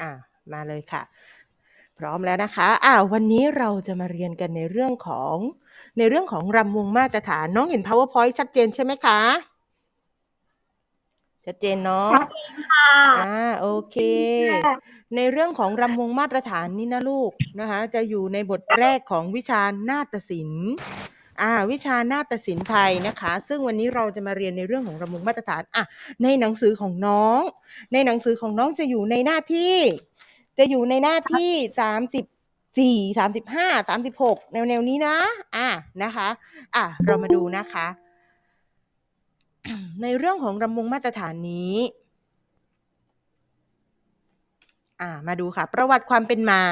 อ่ามาเลยค่ะ พร้อมแล้วนะคะอ่าวันนี้เราจะมาเรียนกันในเรื่องของในเรื่องของรำวงมาตรฐาน น้องเห็น powerpoint ชัดเจนใช่ไหมคะ ชัดเจนเนาะชัดเจนค่ะอ่าโอเค ในเรื่องของรำวงมาตรฐานนี่นะลูกนะคะ จะอยู่ในบทแรกของวิชานาฏศิลป์ อ่าวิชานาฏศิลป์ไทยนะคะ ซึ่งวันนี้เราจะมาเรียนในเรื่องของรำวงมาตรฐานอะในหนังสือของน้อง ในหนังสือของน้องจะอยู่ในหน้าที่ จะอยู่ในหน้าที่สามสิบสี่สามสิบห้าสามสิบหกแนวแนวๆนี้นะ อะนะคะ อะเรามาดูนะคะ ในเรื่องของรำวงมาตรฐานนี้อ่ามาดูค่ะ ประวัติความเป็นมา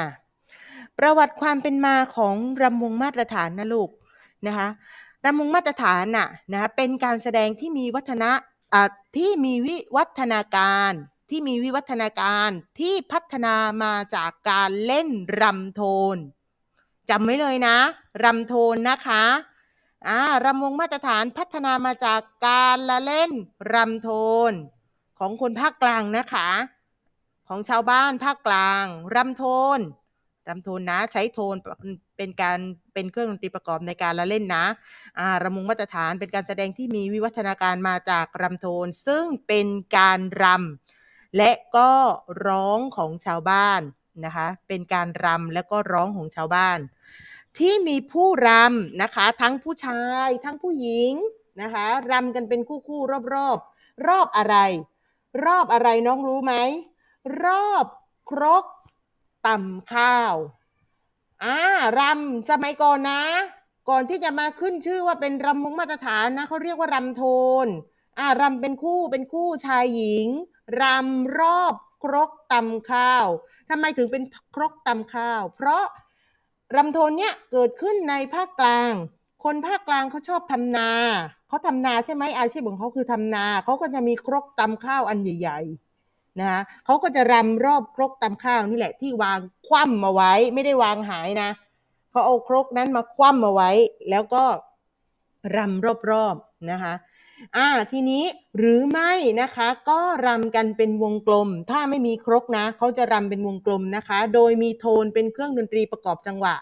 ประวัติความเป็นมาของรำวงมาตรฐานนะลูก นะคะรำวงมาตรฐานน่ะนะคะเป็นการแสดงที่มีวัฒนะที่มีวิวัฒนาการที่มีวิวัฒนาการที่พัฒนามาจากการเล่นรำโทนจำไว้เลยนะรำโทนนะคะอ่ารำวงมาตรฐานพัฒนามาจากการละเล่นรำโทน ของคนภาคกลางนะคะ ของชาวบ้านภาคกลางรำโทนรำโทนนะใช้โทน เป็นการเป็นเครื่องดนตรีประกอบในการละเล่นนะอ่ารำวงมาตรฐานเป็นการแสดงที่มีวิวัฒนาการมาจากรำโทน ซึ่งเป็นการรำและก็ร้องของชาวบ้านนะคะเป็นการรำและก็ร้องของชาวบ้าน ที่มีผู้รำนะคะทั้งผู้ชายทั้งผู้หญิงนะคะรำกันเป็นคู่ๆรอบๆรอบอะไร รอบอะไรน้องรู้ไหม รอบครกตำข้าว อ่ารำสมัยก่อนนะ ก่อนที่จะมาขึ้นชื่อว่าเป็นรำวงมาตรฐานนะเขาเรียกว่ารำโทนอ่ารำเป็นคู่เป็นคู่ชายหญิงรำรอบครกตำข้าวทำไมถึงเป็นครกตำข้าว เพราะรำโทนเนี่ยเกิดขึ้นในภาคกลาง คนภาคกลางเขาชอบทำนาเขาทำนาใช่ไหมอาชีพของเขาคือทำนาเขาก็จะมีครกตำข้าวอันใหญ่ ๆ นะคะเขาก็จะรำรอบครกตำข้าวนี่แหละที่วางคว่ำมาไว้ ไม่ได้วางหายนะเขาเอาครกนั้นมาคว่ำมาไว้ แล้วก็รำรอบๆนะคะอ่าทีนี้หรือไม่นะคะก็รำกันเป็นวงกลม ถ้าไม่มีครกนะเขาจะรำเป็นวงกลมนะคะ โดยมีโทนเป็นเครื่องดนตรีประกอบจังหวะ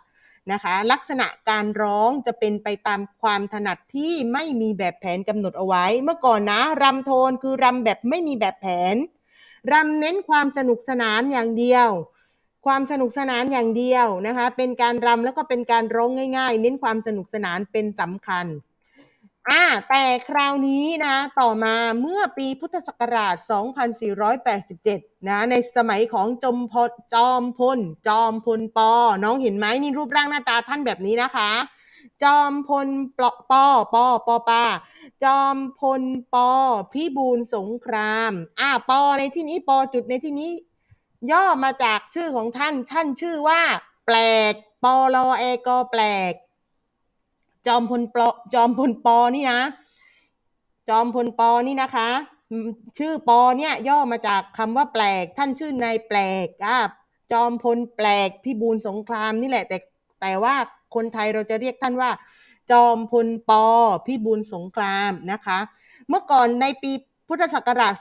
นะคะ ลักษณะการร้องจะเป็นไปตามความถนัดที่ไม่มีแบบแผนกำหนดเอาไว้ เมื่อก่อนนะรำโทนคือรำแบบไม่มีแบบแผน รำเน้นความสนุกสนานอย่างเดียว ความสนุกสนานอย่างเดียวนะคะ เป็นการรำแล้วก็เป็นการร้องง่าย ๆ เน้นความสนุกสนานเป็นสำคัญอ่าแต่คราวนี้นะต่อมาเมื่อปีพุทธศักราช 2487 นะในสมัยของจอมพลจอมพล จอมพลปอน้องเห็นไหมนี่รูปร่างหน้าตาท่านแบบนี้นะคะ จอมพลปลปอปอปอปาจอมพลปอพิบูลสงคราม อ่าปอในที่นี้ปอจุดในที่นี้ ย่อมาจากชื่อของท่าน ท่านชื่อว่า แปลกปอลอเอกอแปลก จอมพลปอจอมพลปอนี่นะ จอมพลปอนี่นะคะ ชื่อปอเนี่ยย่อมาจากคำว่าแปลก ท่านชื่อนายแปลกอ่าจอมพลแปลกพิบูลสงครามนี่แหละแต่แต่ว่า คนไทยเราจะเรียกท่านว่า จอมพลปอพิบูลสงครามนะคะ เมื่อก่อนในปีพุทธศักราช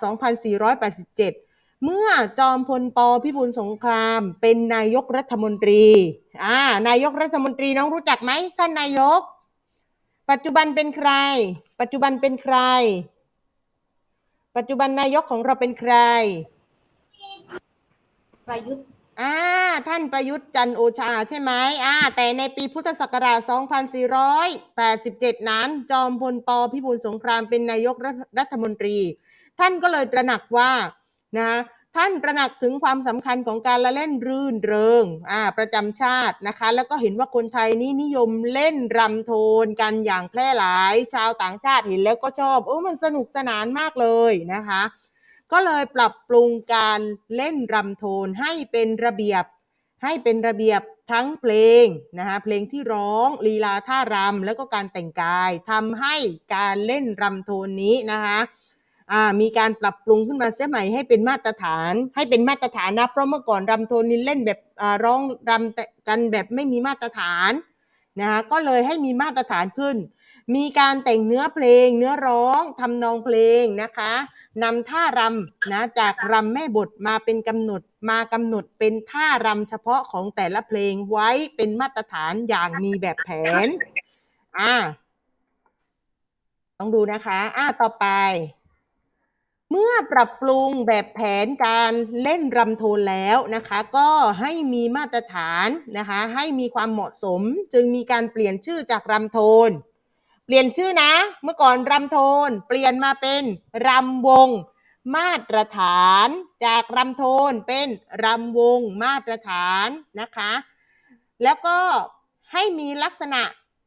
2487 เมื่อจอมพลปพิบูลสงครามเป็นนายกรัฐมนตรีอ่านายกรัฐมนตรีน้องรู้จักไหมท่านนายก ปัจจุบันเป็นใคร ปัจจุบันเป็นใคร ปัจจุบันนายกของเราเป็นใคร ประยุทธ์ อ่าท่านประยุทธ์จันโอชาใช่ไหมอ่าแต่ในปีพุทธศักราช 2487 นั้น จอมพลปพิบูลสงครามเป็นนายกรัฐรัฐมนตรี ท่านก็เลยตระหนักว่านะท่านตระหนักถึงความสำคัญของการละเล่นรื่นเริงอ่าประจำชาตินะคะ แล้วก็เห็นว่าคนไทยนี่นิยมเล่นรำโทนกันอย่างแพร่หลาย ชาวต่างชาติเห็นแล้วก็ชอบโอ้มันสนุกสนานมากเลยนะคะ ก็เลยปรับปรุงการเล่นรำโทนให้เป็นระเบียบ ให้เป็นระเบียบทั้งเพลงนะคะเพลงที่ร้องลีลาท่ารำแล้วก็การแต่งกายทำให้การเล่นรำโทนนี้นะคะมีการปรับปรุงขึ้นมาเสียใหม่ให้เป็นมาตรฐาน ให้เป็นมาตรฐานนะเพราะเมื่อก่อนรำโทนนี่เล่นแบบร้องรำกันแบบไม่มีมาตรฐาน นะคะก็เลยให้มีมาตรฐานขึ้น มีการแต่งเนื้อเพลง เนื้อร้องทำนองเพลงนะคะนำท่ารำนะจากรำแม่บทมาเป็นกำหนดมากำหนดเป็นท่ารำเฉพาะของแต่ละเพลงไว้เป็นมาตรฐานอย่างมีแบบแผนอ่าต้องดูนะคะอ่าต่อไป เมื่อปรับปรุงแบบแผนการเล่นรำโทนแล้วนะคะ ก็ให้มีมาตรฐานนะคะ ให้มีความเหมาะสมจึงมีการเปลี่ยนชื่อจากรำโทน เปลี่ยนชื่อนะ เมื่อก่อนรำโทน เปลี่ยนมาเป็นรำวง มาตรฐานจากรำโทนเป็นรำวงมาตรฐานนะคะ แล้วก็ให้มีลักษณะ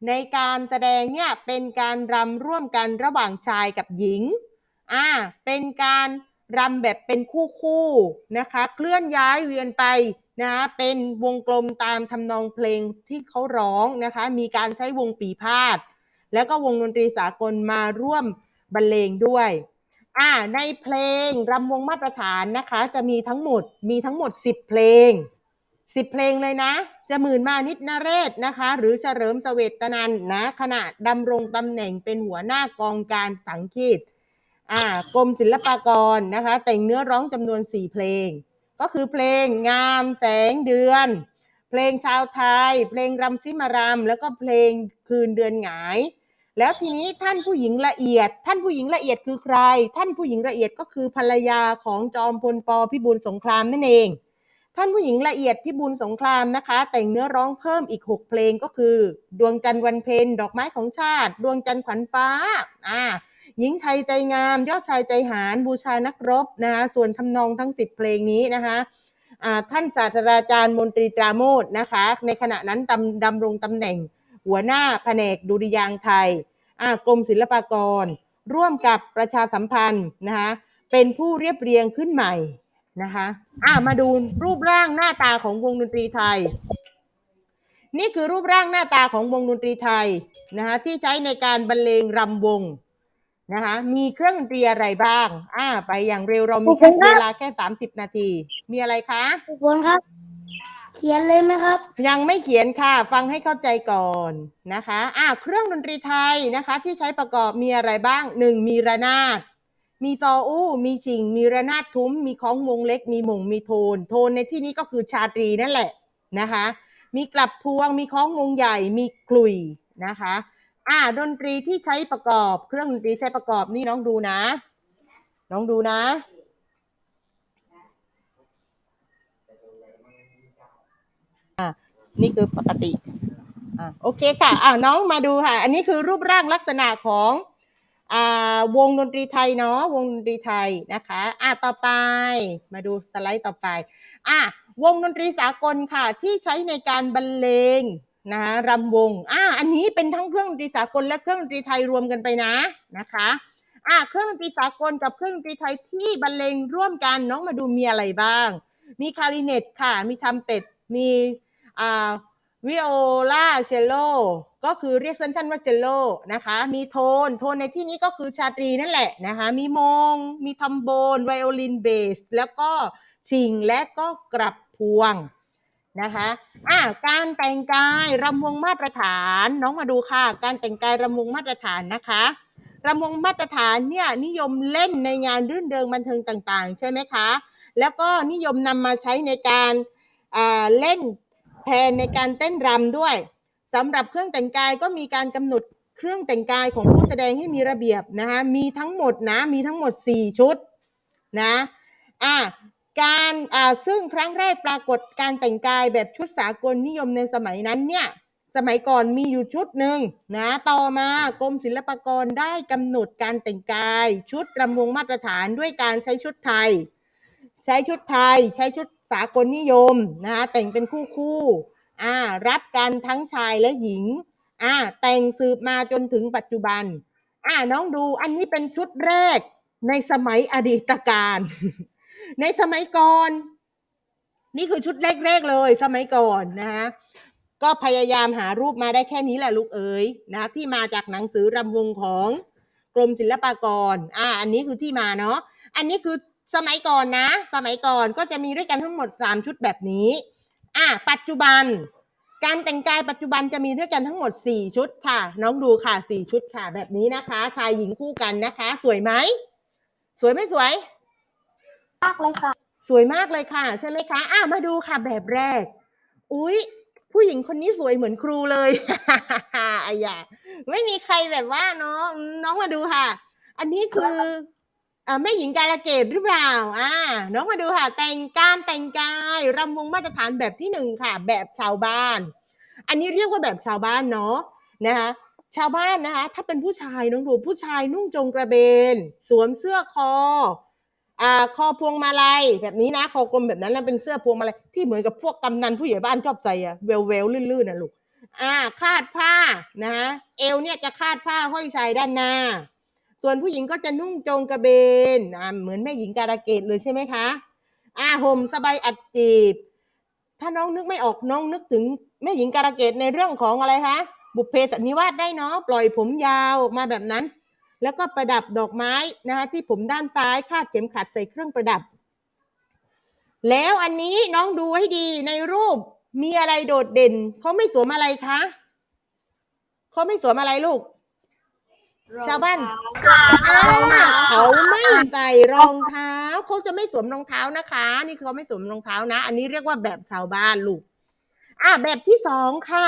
ในการแสดงเนี่ยเป็นการรำร่วมกันระหว่างชายกับหญิง อ่าเป็นการรำแบบเป็นคู่คู่ๆนะคะเคลื่อนย้ายเวียนไปนะคะเป็นวงกลมตามทำนองเพลงที่เขาร้องนะคะมีการใช้วงปีพาด แล้วก็วงดนตรีสากลมาร่วมบรรเลงด้วยอ่าในเพลงรำวงมาตรฐานนะคะจะมีทั้งหมดมีทั้งหมด 10 เพลง 10 เพลงเลยนะ จะหมื่นมานิดนาเรศนะคะ หรือเฉลิมเสวตนันนะขณะดำรงตำแหน่งเป็นหัวหน้ากองการสังคีต อ่ากรมศิลปากรนะคะ แต่งเนื้อร้องจำนวน 4 เพลง ก็คือเพลงงามแสงเดือน เพลงชาวไทย เพลงรำซิมารำแล้วก็เพลงคืนเดือนหงาย แล้วทีนี้ท่านผู้หญิงละเอียด ท่านผู้หญิงละเอียดคือใคร ท่านผู้หญิงละเอียดก็คือภรรยาของจอมพลปพิบูลสงครามนั่นเอง ท่านผู้หญิงละเอียดพิบูลสงครามนะคะ แต่งเนื้อร้องเพิ่มอีก 6 เพลงก็คือ ดวงจันทร์วันเพ็ญดอกไม้ของชาติ ดวงจันทร์ขวัญฟ้าอ่า หญิงไทยใจงาม ยอดชายใจหารบูชานักรบนะคะส่วนทำนองทั้ง 10 เพลงนี้นะคะท่านศาสตราจารย์มนตรีตราโมทนะคะ ในขณะนั้นดำดำรงตำแหน่ง หัวหน้าแผนกดุริยางไทยกรมศิลปากร ร่วมกับประชาสัมพันธ์นะคะเป็นผู้เรียบเรียงขึ้นใหม่นะคะอ่ามาดูรูปร่างหน้าตาของวงดนตรีไทย นี่คือรูปร่างหน้าตาของวงดนตรีไทยนะคะที่ใช้ในการบรรเลงรำวง นะคะมีเครื่องดนตรีอะไรบ้าง อ่า ไปอย่างเร็วเรามีแค่ขอบคุณครับ เวลาแค่30นาที มีอะไรคะ ทุกคนครับ เขียนเลยไหมครับ ยังไม่เขียนค่ะ ฟังให้เข้าใจก่อนนะคะอ่าเครื่องดนตรีไทยนะคะ ที่ใช้ประกอบมีอะไรบ้างหนึ่งมีระนาด มีซออู้ มีชิง มีระนาดทุ้ม มีของวงเล็ก มีหม่งมีโทน โทนในที่นี้ก็คือชาตรีนั่นแหละนะคะ มีกลับพวง มีของวงใหญ่ มีกลุยนะคะ อ่า ดนตรีที่ใช้ประกอบ เครื่องดนตรีใช้ประกอบนี่น้องดูนะ น้องดูนะ อ่านี่คือปกติ อ่าโอเคค่ะ อ่าน้องมาดูค่ะ อันนี้คือรูปร่างลักษณะของอ่าวงดนตรีไทยเนาะวงดนตรีไทยนะคะอ่าต่อไปมาดูสไลด์ต่อไปอะวงดนตรีสากลค่ะที่ใช้ในการบรรเลง นะคะรำวงอ่าอันนี้เป็นทั้งเครื่องดนตรีสากลและเครื่องดนตรีไทยรวมกันไปนะนะคะอ่าเครื่องดนตรีสากลกับเครื่องดนตรีไทยที่บรรเลงร่วมกันน้องมาดูมีอะไรบ้าง มีคาริเนตค่ะ มีทำเป็ดมีอ่าวิโอลาเชลโลก็คือเรียกสั้นๆว่าเชลโลนะคะ มีโทน โทนในที่นี้ก็คือชาตรีนั่นแหละนะคะ มีมง มีทอมโบน ไวโอลินเบส แล้วก็ชิงและก็กลับพวง นะคะอ่าการแต่งกายรำวงมาตรฐานน้องมาดูค่ะ การแต่งกายรำวงมาตรฐานนะคะรำวงมาตรฐานเนี่ยนิยมเล่นในงานรื่นเริงบันเทิงต่างๆ ใช่ไหมคะ แล้วก็นิยมนำมาใช้ในการเล่นแทนในการเต้นรำด้วยสำหรับเครื่องแต่งกายก็มีการกำหนดเครื่องแต่งกายของผู้แสดงให้มีระเบียบนะคะมีทั้งหมดนะมีทั้งหมด 4 ชุดนะอ่า การซึ่งครั้งแรกปรากฏการแต่งกายแบบชุดสากลนิยมในสมัยนั้นเนี่ยสมัยก่อนมีอยู่ชุดหนึ่งนะต่อมากรมศิลปากรได้กำหนดการแต่งกาย ชุดรำวงมาตรฐานด้วยการใช้ชุดไทย ใช้ชุดไทย ใช้ชุดสากลนิยมนะคะแต่งเป็นคู่คู่อ่ารับกันทั้งชายและหญิงอ่าแต่งสืบมาจนถึงปัจจุบันอ่าน้องดูอันนี้เป็นชุดแรกในสมัยอดีตการ ในสมัยก่อน นี่คือชุดแรกๆเลย สมัยก่อนนะคะก็พยายามหารูปมาได้แค่นี้แหละลูกเอ๋ยนะที่มาจากหนังสือรำวงของกรมศิลปากรอ่าอันนี้คือที่มาเนาะอันนี้คือสมัยก่อนนะ สมัยก่อนก็จะมีด้วยกันทั้งหมด 3 ชุดแบบนี้อะปัจจุบัน การแต่งกายปัจจุบันจะมีด้วยกันทั้งหมด 4 ชุดค่ะ น้องดูค่ะ 4 ชุดค่ะ แบบนี้นะคะ ชายหญิงคู่กันนะคะ สวยไหมสวยไม่สวยากเลยค่ะ สวยมากเลยค่ะ ใช่ไหมคะอะมาดูค่ะแบบแรก อุ๊ย ผู้หญิงคนนี้สวยเหมือนครูเลยอายาไม่มีใครแบบว่าเนาะอืมน้องมาดูค่ะ อันนี้คือเออแม่หญิงกาลเกตหรือเปล่าอ่าน้องมาดูค่ะ แต่งการแต่งกายรำวงมาตรฐานแบบที่หนึ่งค่ะ แบบชาวบ้าน อันนี้เรียกว่าแบบชาวบ้านเนาะนะคะชาวบ้านนะคะ ถ้าเป็นผู้ชายน้องดูผู้ชายนุ่งจงกระเบน สวมเสื้อคอ คอพวงมาลัยแบบนี้นะคอกลมแบบนั้นแล้วเป็นเสื้อพวงมาลัยที่เหมือนกับพวกกำนันผู้ใหญ่บ้านชอบใส่อะเวลเวลลื่นๆนะลูกอ่าคาดผ้านะฮะเอวเนี่ยจะคาดผ้าห้อยชายด้านหน้า ส่วนผู้หญิงก็จะนุ่งจงกระเบนอ่าเหมือนแม่หญิงการะเกดเลยใช่ไหมคะอ่าห่มสบายอัดจีบ ถ้าน้องนึกไม่ออกน้องนึกถึงแม่หญิงการะเกดในเรื่องของอะไรคะบุพเพสันนิวาสได้เนาะปล่อยผมยาวออกมาแบบนั้น แล้วก็ประดับดอกไม้นะคะที่ผมด้านซ้ายคาดเข็มขัดใส่เครื่องประดับ แล้วอันนี้น้องดูให้ดีในรูปมีอะไรโดดเด่นเขาไม่สวมอะไรคะเขาไม่สวมอะไรลูก ชาวบ้านอ่าเขาไม่ใส่รองเท้าเขาจะไม่สวมรองเท้านะคะ นี่เขาไม่สวมรองเท้านะ อันนี้เรียกว่าแบบชาวบ้านลูก อะแบบที่สองค่ะ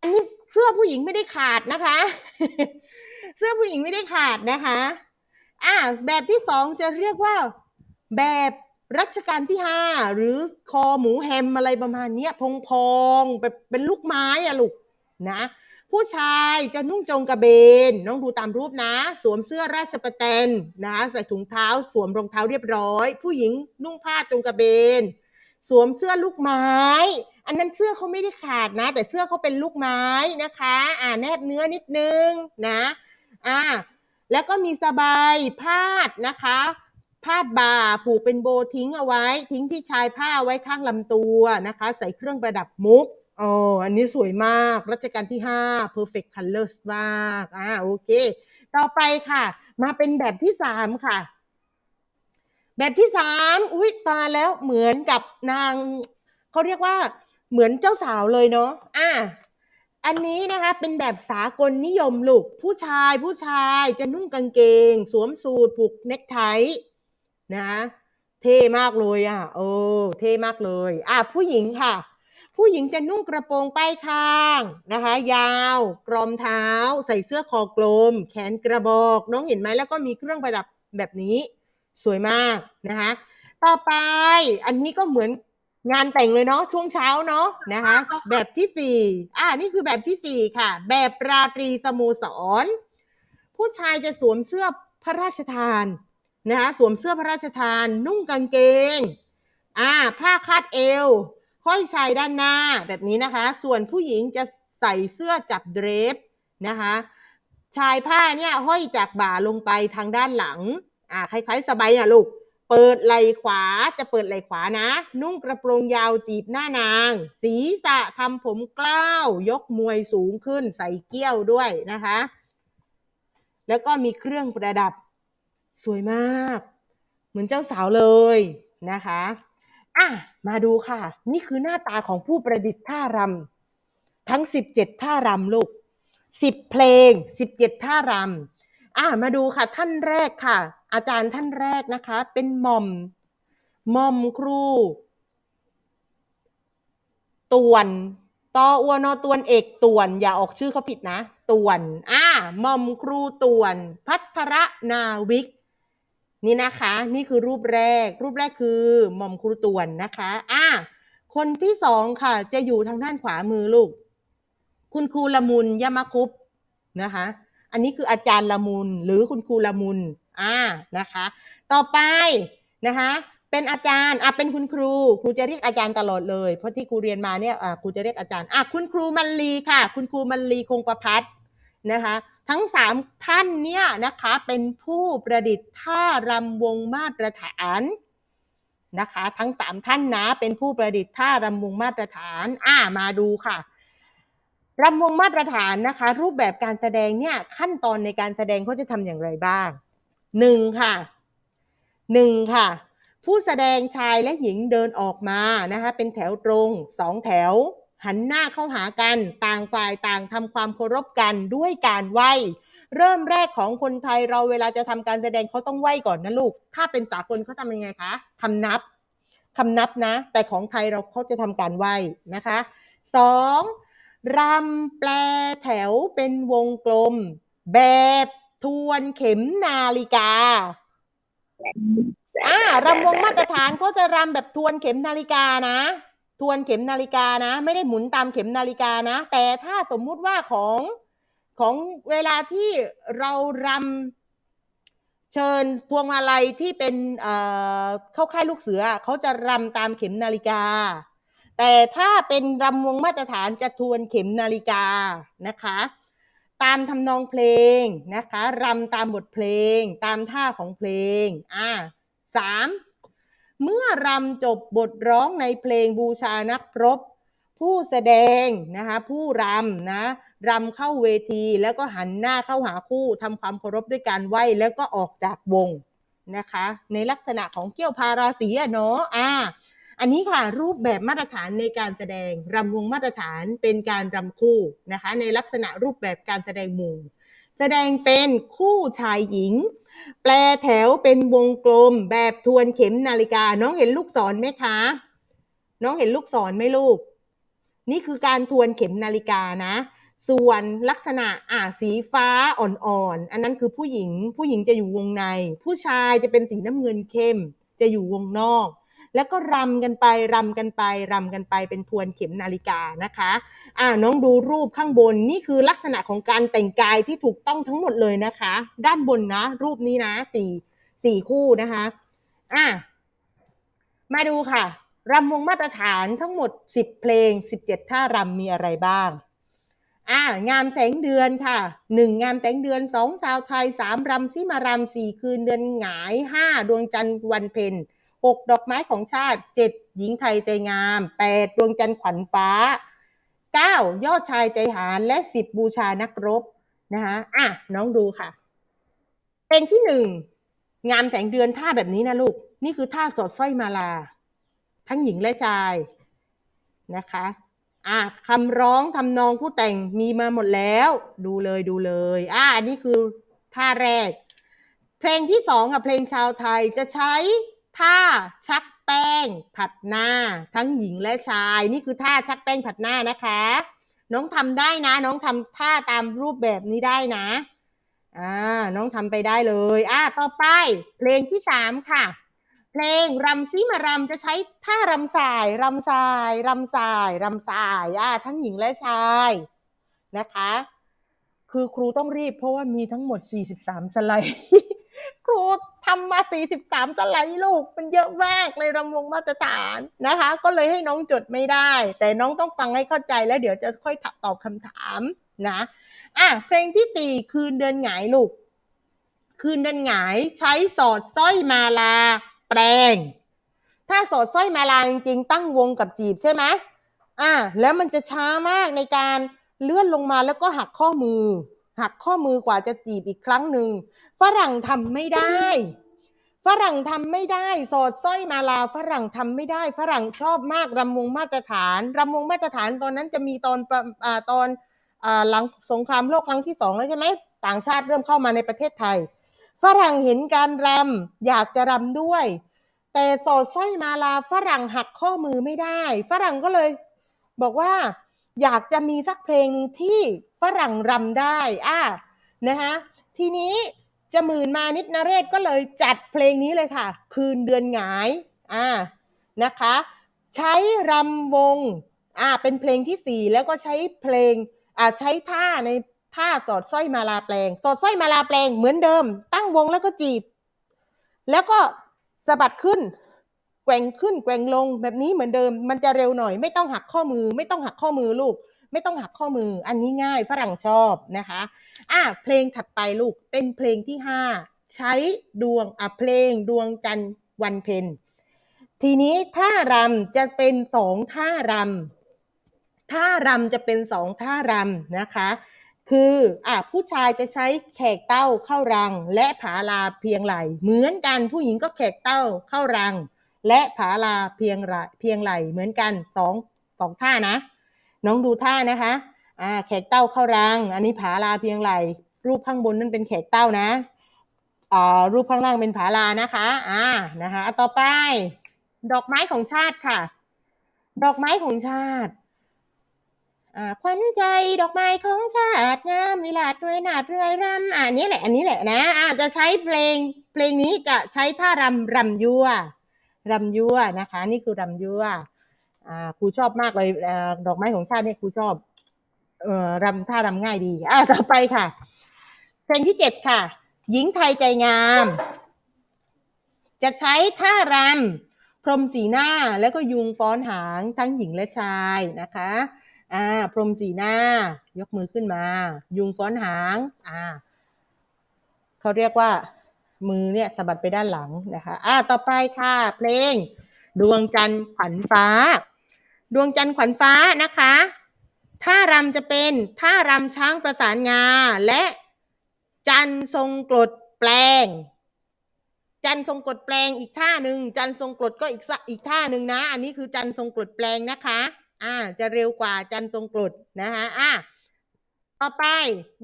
อันนี้เสื้อผู้หญิงไม่ได้ขาดนะคะ เสื้อผู้หญิงไม่ได้ขาดนะคะ อะแบบที่สองจะเรียกว่า แบบรัชกาลที่ห้าหรือคอหมูแฮมอะไรประมาณเนี้ยพองพองๆแบบเป็นลูกไม้อะลูกนะ ผู้ชายจะนุ่งจงกระเบน น้องดูตามรูปนะ สวมเสื้อราชประแตนนะใส่ถุงเท้า สวมรองเท้าเรียบร้อย ผู้หญิงนุ่งผ้าจงกระเบน สวมเสื้อลูกไม้ อันนั้นเสื้อเขาไม่ได้ขาดนะ แต่เสื้อเขาเป็นลูกไม้นะคะ อ่าแนบเนื้อนิดนึงนะ อ่าแล้วก็มีสบายพาดนะคะ พาดบ่าผูกเป็นโบทิ้งเอาไว้ ทิ้งที่ชายผ้าไว้ข้างลำตัวนะคะ ใส่เครื่องประดับมุกอ๋ออันนี้สวยมากรัชกาลที่ห้า perfect colors มากอ่าโอเค ต่อไปค่ะ มาเป็นแบบที่สามค่ะ แบบที่สามอุ้ยตาแล้วเหมือนกับนางเขาเรียกว่าเหมือนเจ้าสาวเลยเนาะอะ อันนี้นะคะเป็นแบบสากลนิยมลูกผู้ชายผู้ชายจะนุ่งกางเกง สวมสูทผูกเนคไทนะเท่มากเลยอะเออเท่มากเลย อะผู้หญิงค่ะ ผู้หญิงจะนุ่งกระโปรงป้ายข้างนะคะ ยาว กรอมเท้า ใส่เสื้อคอกลม แขนกระบอก น้องเห็นไหมแล้วก็มีเครื่องประดับแบบนี้ สวยมากนะคะ ต่อไปอันนี้ก็เหมือน งานแต่งเลยเนาะช่วงเช้าเนาะนะคะแบบที่สี่อ่านี่คือแบบที่สี่ค่ะ แบบราตรีสโมสร ผู้ชายจะสวมเสื้อพระราชทานนะคะสวมเสื้อพระราชทาน นุ่งกางเกงอ่าผ้าคาดเอว ห้อยชายด้านหน้าแบบนี้นะคะ ส่วนผู้หญิงจะใส่เสื้อจับเดรฟนะคะชายผ้าเนี่ยห้อยจากบ่าลงไปทางด้านหลังอ่าคล้ายๆสบายอะลูก เปิดไหล่ขวาจะเปิดไหล่ขวานะ นุ่งกระโปรงยาวจีบหน้านาง ศีรษะทำผมกล้าว ยกมวยสูงขึ้นใส่เกี้ยวด้วยนะคะ แล้วก็มีเครื่องประดับสวยมาก เหมือนเจ้าสาวเลยนะคะอะมาดูค่ะ นี่คือหน้าตาของผู้ประดิษฐ์ท่ารำทั้ง 17 ท่ารำลูก 10 เพลง 17 ท่ารำ อะมาดูค่ะท่านแรกค่ะ อาจารย์ท่านแรกนะคะ เป็นหม่อมหม่อมครู ตวนตออวนอตวนเอกตวน อย่าออกชื่อเขาผิดนะ ตวนอ่าหม่อมครูตวน พัทรนาวิก นี่นะคะ นี่คือรูปแรก รูปแรกคือหม่อมครูตวนนะคะอ่าคนที่สองค่ะ จะอยู่ทางด้านขวามือลูก คุณครูละมุนยามาคุปนะคะ อันนี้คืออาจารย์ละมุนหรือคุณครูละมุนอ่านะคะ ต่อไปนะคะเป็นอาจารย์อะเป็นคุณครูครูจะเรียกอาจารย์ตลอดเลยเพราะที่ครูเรียนมาเนี่ยอ่าครูจะเรียกอาจารย์อะคุณครูมัลลีค่ะ คุณครูมัลลีคงประพัฒน์นะคะทั้งสามท่านเนี่ยนะคะเป็นผู้ประดิษฐ์ท่ารำวงมาตรฐานนะคะทั้งสามท่านนะเป็นผู้ประดิษฐ์ท่ารำวงมาตรฐานอ่ามาดูค่ะ รำวงมาตรฐานนะคะ รูปแบบการแสดงเนี่ยขั้นตอนในการแสดงเขาจะทำอย่างไรบ้างหนึ่งค่ะหนึ่งค่ะ ผู้แสดงชายและหญิงเดินออกมานะคะเป็นแถวตรงสองแถว หันหน้าเข้าหากันต่างฝ่ายต่างทำความเคารพกันด้วยการไหวเริ่มแรกของคนไทยเราเวลาจะทำการแสดงเขาต้องไหวก่อนนะลูก ถ้าเป็นสากลเขาทำยังไงคะคำนับคำนับนะ แต่ของไทยเราเขาจะทำการไหวนะคะสอง รำแปลแถวเป็นวงกลม แบบทวนเข็มนาฬิกาอ่ารำวงมาตรฐานก็จะรำแบบทวนเข็มนาฬิกานะ ทวนเข็มนาฬิกานะ ไม่ได้หมุนตามเข็มนาฬิกานะ แต่ถ้าสมมุติว่าของของเวลาที่เรารำเชิญพวงมาลัยที่เป็นเอ่อเข้าค่ายลูกเสือเขาจะรำตามเข็มนาฬิกา แต่ถ้าเป็นรำวงมาตรฐานจะทวนเข็มนาฬิกานะคะ ตามทำนองเพลงนะคะรำตามบทเพลง ตามท่าของเพลงอ่าสามเมื่อรำจบบทร้องในเพลงบูชานักรบ ผู้แสดงนะคะผู้รำนะรำเข้าเวทีแล้วก็หันหน้าเข้าหาคู่ทำความเคารพด้วยการไหว้แล้วก็ออกจากวงนะคะ ในลักษณะของเกี่ยวพาราสีอะเนาะอ่า อันนี้ค่ะรูปแบบมาตรฐานในการแสดงรำวงมาตรฐานเป็นการรำคู่นะคะในลักษณะรูปแบบการแสดงหมู่ แสดงเป็นคู่ชายหญิง แปลแถวเป็นวงกลมแบบทวนเข็มนาฬิกา น้องเห็นลูกศรไหมคะ น้องเห็นลูกศรไหมลูก นี่คือการทวนเข็มนาฬิกานะ ส่วนลักษณะอ่าสีฟ้าอ่อนๆ อันนั้นคือผู้หญิง ผู้หญิงจะอยู่วงใน ผู้ชายจะเป็นสีน้ำเงินเข้ม จะอยู่วงนอก แล้วก็รำกันไปรำกันไปรำกันไปเป็นทวนเข็มนาฬิกานะคะอ่าน้องดูรูปข้างบนนี่คือลักษณะของการแต่งกายที่ถูกต้องทั้งหมดเลยนะคะ ด้านบนนะ รูปนี้นะสี่สี่คู่นะคะอะมาดูค่ะรำวงมาตรฐานทั้งหมด 10 เพลง 17 ท่ารำมีอะไรบ้างอ่างามแสงเดือนค่ะหนึ่งงามแสงเดือนสองชาวไทยสามรำซิมารำสี่คืนเดือนหงายห้าดวงจันทร์วันเพ็ญ หกดอกไม้ของชาติเจ็ดหญิงไทยใจงามแปดดวงจันทร์ขวัญฟ้าเก้ายอดชายใจหารและสิบบูชานักรบนะคะอะน้องดูค่ะเพลงที่หนึ่งงามแสงเดือนท่าแบบนี้นะลูก นี่คือท่าสอดสร้อยมาลา ทั้งหญิงและชายนะคะอะคำร้องทำนองผู้แต่งมีมาหมดแล้ว ดูเลยดูเลยอะนนี้คือท่าแรก เพลงที่สองค่ะเพลงชาวไทยจะใช้ ท่าชักแป้งผัดหน้า ทั้งหญิงและชาย นี่คือท่าชักแป้งผัดหน้านะคะ น้องทำได้นะ น้องทำท่าตามรูปแบบนี้ได้นะอ่าน้องทำไปได้เลยอ่าต่อไป เพลงที่สามค่ะ เพลงรำซิมารำจะใช้ท่ารำสายรำสายรำสายรำสายอ่าทั้งหญิงและชายนะคะ คือครูต้องรีบเพราะว่ามีทั้งหมด 43 สไลด์ รูทำมา43สไลด์ลูก มันเยอะมากเลยรำวงมาตรฐานนะคะ ก็เลยให้น้องจดไม่ได้ แต่น้องต้องฟังให้เข้าใจแล้วเดี๋ยวจะค่อยตอบคำถามนะอะเพลงที่สี่คืนเดือนหงายลูก คืนเดือนหงายใช้สอดสร้อยมาลา แปลง ถ้าสอดสร้อยมาลาจริงๆตั้งวงกับจีบใช่ไหมอะแล้วมันจะช้ามากในการเลื่อนลงมาแล้วก็หักข้อมือ หักข้อมือกว่าจะจีบอีกครั้งหนึ่งฝรั่งทำไม่ได้ ฝรั่งทำไม่ได้ สอดสร้อยมาลาฝรั่งทำไม่ได้ ฝรั่งชอบมากรำวงมาตรฐานรำวงมาตรฐานตอนนั้นจะมีตอนอาตอนอหลังสงครามโลกครั้งที่สองแล้วใช่ไหมต่างชาติเริ่มเข้ามาในประเทศไทย ฝรั่งเห็นการรำอยากจะรำด้วย แต่สอดสร้อยมาลาฝรั่งหักข้อมือไม่ได้ ฝรั่งก็เลย บอกว่า อยากจะมีสักเพลงที่ฝรั่งรำได้อะนะคะทีนี้จะหมื่นมานิดนเรศก็เลยจัดเพลงนี้เลยค่ะ คืนเดือนหงายอ่านะคะ ใช้รำวงอ่าเป็นเพลงที่สี่แล้วก็ใช้เพลงอ่าใช้ท่าในท่าสอดสร้อยมาลาแปลง สอดสร้อยมาลาแปลงเหมือนเดิม ตั้งวงแล้วก็จีบ แล้วก็สะบัดขึ้น ว่งขึ้นแกว่งลงแบบนี้เหมือนเดิม มันจะเร็วหน่อย ไม่ต้องหักข้อมือ ไม่ต้องหักข้อมือลูก ไม่ต้องหักข้อมือ อันนี้ง่ายฝรั่งชอบนะคะอะเพลงถัดไปลูกเป็นเพลงที่ห้าใช้ดวงอะเพลงดวงจันทร์วันเพ็ญทีนี้ท่ารำจะเป็นสองท่ารำท่ารำจะเป็นสองท่ารำนะคะ คืออะผู้ชายจะใช้แขกเต้าเข้ารัง และผาลาเพียงไหล เหมือนกันผู้หญิงก็แขกเต้าเข้ารัง และผาลาเพียงไหลเพียงไหลเหมือนกันสองสองท่านะ น้องดูท่านะคะอ่าแขกเต้าเข้ารัง อันนี้ผาลาเพียงไหล รูปข้างบนนั่นเป็นแขกเต้านะอ่ารูปข้างล่างเป็นผาลานะคะอ่านะคะต่อไป ดอกไม้ของชาติค่ะ ดอกไม้ของชาติอ่าขวัญใจดอกไม้ของชาติงามวิลาด้วยนาดเรื่อยรำอ่านี้แหละ อันนี้แหละนะอ่าจะใช้เพลง เพลงนี้จะใช้ท่ารำรำยั่ว รำยั่วนะคะ นี่คือรำยั่วครูชอบมากเลยอดอกไม้ของชาติเนี่ยครูชอบออรำท่ารำง่ายดีอ่าต่อไปค่ะ เพลงที่เจ็ดค่ะ หญิงไทยใจงาม จะใช้ท่ารำพรมสีหน้าแล้วก็ยุงฟ้อนหางทั้งหญิงและชายนะคะอ่าพรมสีหน้ายกมือขึ้นมา ยุงฟ้อนหางอ่าเขาเรียกว่า มือเนี่ยสะบัดไปด้านหลังนะคะอ่าต่อไปค่ะ เพลง ดวงจันทร์ขวัญฟ้า ดวงจันทร์ขวัญฟ้านะคะท่ารำจะเป็นท่ารำช้างประสานงา และจันทร์ทรงกรดแปลง จันทร์ทรงกรดแปลงอีกท่าหนึ่งจันทร์ทรงกรดก็อีกอีกท่าหนึ่งนะ อันนี้คือจันทร์ทรงกรดแปลงนะคะอ่าจะเร็วกว่าจันทร์ทรงกรดนะคะอะต่อไป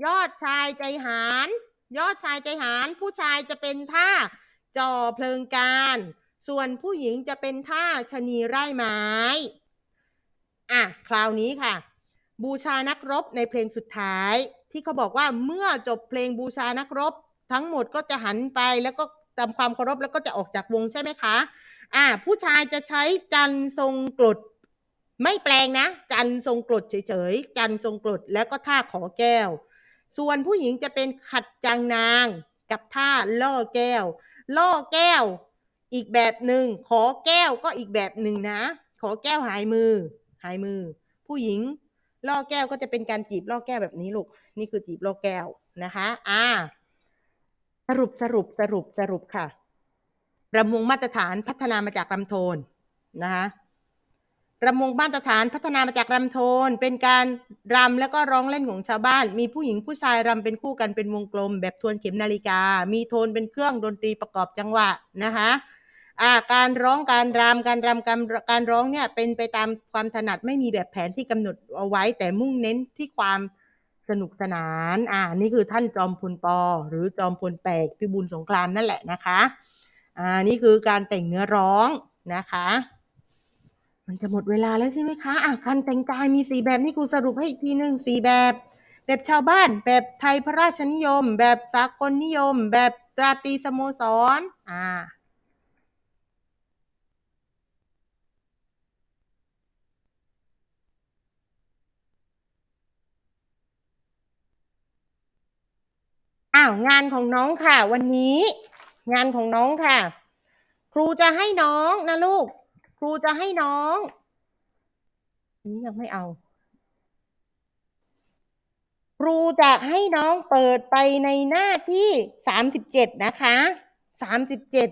ยอดชายใจหาร ยอดชายใจหารผู้ชายจะเป็นท่าจ่อเพลิงการ ส่วนผู้หญิงจะเป็นท่าชะนีไร่ไม้อะคราวนี้ค่ะ บูชานักรบในเพลงสุดท้าย ที่เขาบอกว่าเมื่อจบเพลงบูชานักรบ ทั้งหมดก็จะหันไปแล้วก็ทำความเคารพแล้วก็จะออกจากวงใช่ไหมคะอ่าผู้ชายจะใช้จันทรงกรดไม่แปลงนะ จันทรงกรดเฉยๆ จันทรงกรดแล้วก็ท่าขอแก้ว ส่วนผู้หญิงจะเป็นขัดจังนางกับท่าล่อแก้ว ล่อแก้วอีกแบบหนึ่งขอแก้วก็อีกแบบหนึ่งนะ ขอแก้วหายมือ หายมือ ผู้หญิงล่อแก้วก็จะเป็นการจีบล่อแก้วแบบนี้ลูกนี่คือจีบล่อแก้วนะคะอ่าสรุปสรุปสรุปสรุปค่ะ ปรำวงมาตรฐานพัฒนามาจากรำโทนนะคะ รำวงมาตรฐานพัฒนามาจากรำโทน เป็นการรำแล้วก็ร้องเล่นของชาวบ้าน มีผู้หญิงผู้ชายรำเป็นคู่กันเป็นวงกลม แบบทวนเข็มนาฬิกา มีโทนเป็นเครื่องดนตรีประกอบจังหวะนะคะาการร้องการรำการรำการการร้องเนี่ยเป็นไปตามความถนัดไม่มีแบบแผนที่กำหนดเอาไว้ แต่มุ่งเน้นที่ความสนุกสนาน อ่า นี่คือท่านจอมพลปอ หรือจอมพลแปกพิบูลสงครามนั่นแหละนะคะ อ่า นี่คือการแต่งเนื้อร้องนะคะ มันจะหมดเวลาแล้วใช่ไหมคะอะการแต่งกายมีสี่แบบนี่ครูสรุปให้อีกทีหนึ่งสี่แบบ แบบชาวบ้าน แบบไทยพระราชนิยม แบบสากลนิยม แบบตราตรีสโมสรอ่าอ้าวงานของน้องค่ะ วันนี้ งานของน้องค่ะ ครูจะให้น้องนะลูก ครูจะให้น้องนี่ยังไม่เอา ครูจะให้น้องเปิดไปในหน้าที่สามสิบเจ็ดนะคะสามสิบเจ็ด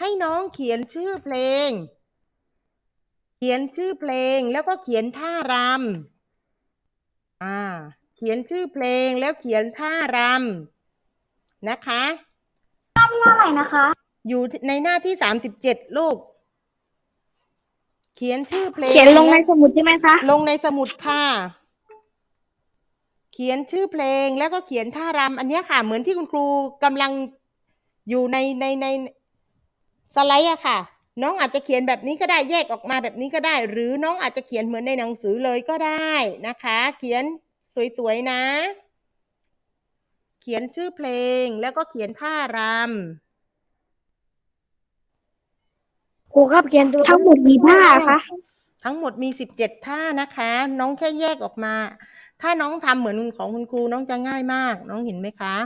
ให้น้องเขียนชื่อเพลง เขียนชื่อเพลงแล้วก็เขียนท่ารำอ่า เขียนชื่อเพลงแล้วเขียนท่ารำนะคะเท่าไหร่นะคะ อยู่ในหน้าที่สามสิบเจ็ดลูก เขียนชื่อเพลงเขียนลงในและสมุดใช่ไหมคะ ลงในสมุดค่ะ เขียนชื่อเพลงแล้วก็เขียนท่ารำอันเนี้ยค่ะ เหมือนที่คุณครูกำลังอยู่ในในในสไลด์อะค่ะ น้องอาจจะเขียนแบบนี้ก็ได้แยกออกมาแบบนี้ก็ได้ หรือน้องอาจจะเขียนเหมือนในหนังสือเลยก็ได้นะคะ เขียนสวยๆนะ เขียนชื่อเพลงแล้วก็เขียนท่ารำ ครูครับเขียนตัวทั้งหมดกี่ท่าคะทั้งหมดมีสิบเจ็ดท่านะคะ น้องแค่แยกออกมา ถ้าน้องทำเหมือนของคุณครูน้องจะง่ายมาก น้องเห็นไหมคะ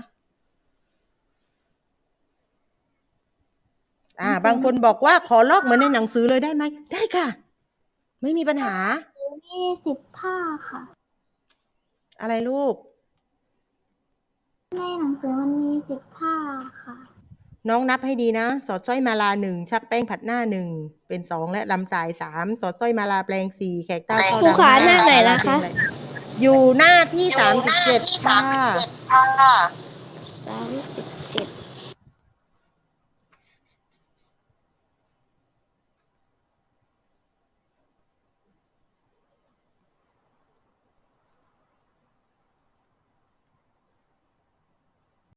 อ่า บางคนบอกว่าขอลอกเหมือนในหนังสือเลยได้ไหมได้ค่ะ ไม่มีปัญหามีสิบท่าค่ะ อะไรลูก ในหนังสือมันมีสิบท่าค่ะ น้องนับให้ดีนะ สอดสร้อยมาลาหนึ่งชักแป้งผัดหน้าหนึ่งเป็นสองและลำจ่ายสามสอดสร้อยมาลาแปลงสี่แขกเต้าเข้าครูดำขาหน้าไหนลนะคะเพลงอรอยู่หน้าที่สามสิบเจ็ดค่ะ สามสิบเจ็ด